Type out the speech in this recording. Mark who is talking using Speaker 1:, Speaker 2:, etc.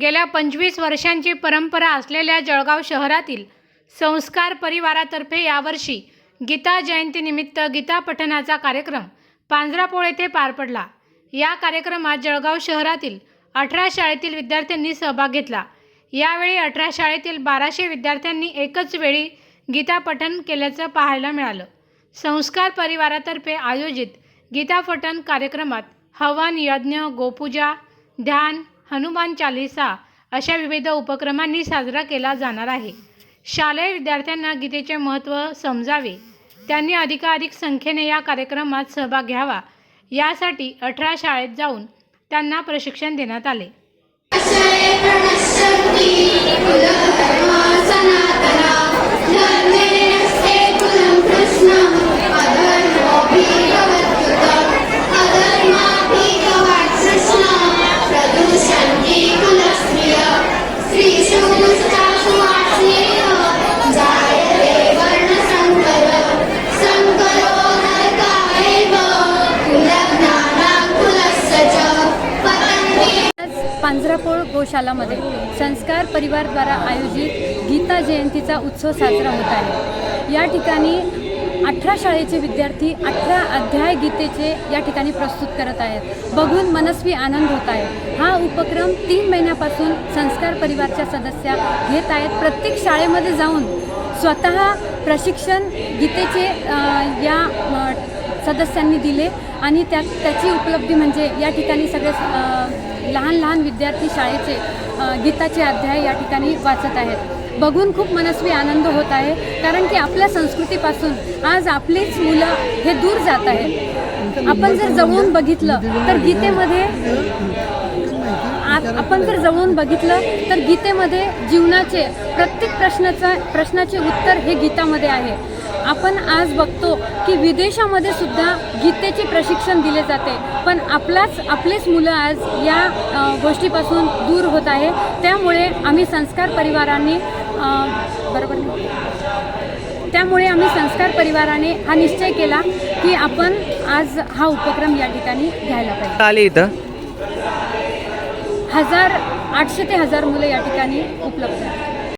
Speaker 1: गेल्या पंचवीस वर्षांची परंपरा असलेल्या जळगाव शहरातील संस्कार परिवारातर्फे यावर्षी गीता जयंतीनिमित्त गीता पठणाचा कार्यक्रम पांजरापोळ येथे पार पडला. या कार्यक्रमात जळगाव शहरातील अठरा शाळेतील विद्यार्थ्यांनी सहभाग घेतला. यावेळी अठरा शाळेतील बाराशे विद्यार्थ्यांनी एकच वेळी गीता पठण केल्याचं पाहायला मिळालं. संस्कार परिवारातर्फे आयोजित गीतापठण कार्यक्रमात हवन यज्ञ गोपूजा ध्यान हनुमान चालिसा अशा विविध उपक्रमांनी साजरा केला जाणार आहे. शालेय विद्यार्थ्यांना गीतेचे महत्त्व समजावे. त्यांनी अधिकाधिक संख्येने या कार्यक्रमात सहभाग घ्यावा. यासाठी अठरा शाळेत जाऊन त्यांना प्रशिक्षण देण्यात आले.
Speaker 2: पांजरापोळ गोशालामध्ये संस्कार परिवारद्वारा आयोजित गीता जयंतीचा उत्सव साजरा होत आहे. या ठिकाणी अठरा शाळेचे विद्यार्थी अठरा अध्याय गीतेचे या ठिकाणी प्रस्तुत करत आहेत. बघून मनस्वी आनंद होत आहे. हा उपक्रम तीन महिन्यापासून संस्कार परिवारच्या सदस्या घेत आहेत. प्रत्येक शाळेमध्ये जाऊन स्वतः प्रशिक्षण गीतेचे या सदस्यांनी दिले आणि त्या त्याची उपलब्धी म्हणजे या ठिकाणी सगळे लहान लहान विद्यार्थी शाळेचे गीताचे अध्याय या ठिकाणी वाचत आहेत. बघून खूप मनस्वी आनंद होत आहे कारण की आपल्या संस्कृतीपासून आज आपलीच मुलं हे दूर जात आहेत. आपण जर जवळून बघितलं तर गीतेमध्ये आ- आपण जर जवळून बघितलं तर गीतेमध्ये जीवनाचे प्रत्येक प्रश्नाचा प्रश्नाचे उत्तर हे गीतामध्ये आहे. आपण आज बघतो की विदेशामध्ये सुद्धा गीतेचे प्रशिक्षण दिले जाते. पण आपलाच आपलेच मुलं आज या गोष्टीपासून दूर होत आहे. त्यामुळे आम्ही संस्कार परिवारांनी बरोबर? त्यामुळे आम्ही संस्कार परिवाराने हा निश्चय केला की आपण आज हा उपक्रम या ठिकाणी घ्यायला पाहिजे.
Speaker 3: आले इथं?
Speaker 2: हजार आठशे ते हजार मुलं या ठिकाणी उपलब्ध आहेत.